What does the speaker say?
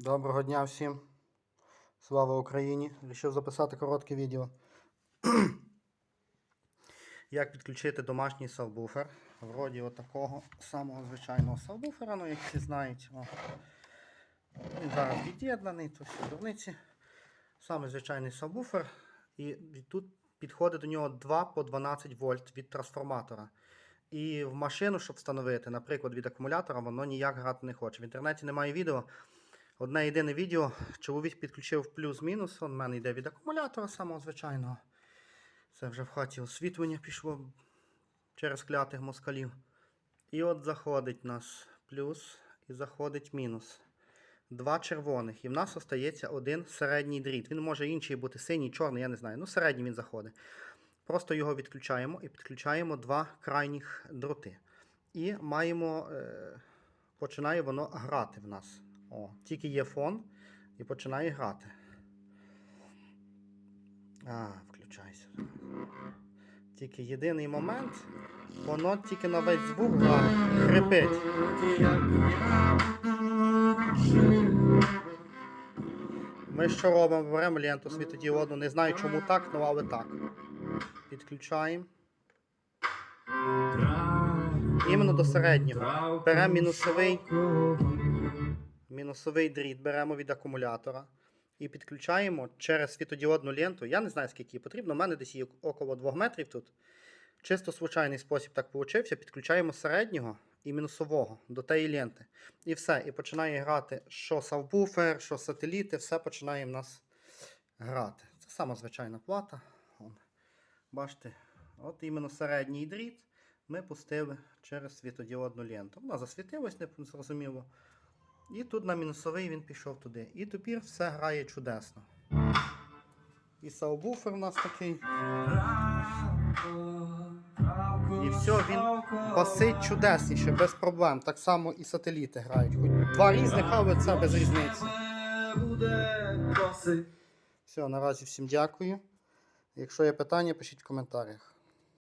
Доброго дня всім. Слава Україні! Рішив записати коротке відео. Як підключити домашній сабвуфер. Вроді отакого самого звичайного сабвуфера, ну як всі знають. О. Він зараз від'єднаний, то всі дурниці. Саме звичайний сабвуфер. І тут підходить до нього 2 по 12 вольт від трансформатора. І в машину, щоб встановити, наприклад, від акумулятора, воно ніяк грати не хоче. В інтернеті немає відео. Одне єдине відео. Чоловік підключив плюс-мінус. Он мене йде від акумулятора самого звичайного. Це вже в хаті освітлення пішло через клятих москалів. І от заходить нас плюс і заходить мінус. Два червоних. І в нас остається один середній дріт. Він може інший бути синій, чорний, я не знаю. Ну, середній він заходить. Просто його відключаємо і підключаємо два крайніх дроти. І маємо. Е, починає воно грати в нас. О, тільки є фон і починає грати. А, включайся. Тільки єдиний момент, воно тільки на весь звук. Хрипить. Ми що робимо? Беремо ленту світодіодну. Не знаю чому так, ну але так. Підключаємо. Іменно до середнього. Беремо мінусовий, мінусовий дріт, беремо від акумулятора і підключаємо через світодіодну ленту. Я не знаю, скільки її потрібно. У мене десь є около 2 метрів тут. Чисто случайний спосіб так получився. Підключаємо середнього і мінусового до тієї ленти. І все. І починає грати що сабвуфер, що сателіти, все починає в нас грати. Це сама звичайна плата. Вон. Бачите, от іменно середній дріт ми пустили через світодіодну ленту. Вона засвітилась, не зрозуміло. І тут на мінусовий він пішов туди. І тепер все грає чудесно. І сабвуфер у нас такий. І все, він басить чудесніше, без проблем. Так само і сателіти грають. Два різних, але це без різниці. Все, наразі всім дякую. Якщо є питання, пишіть в коментарях.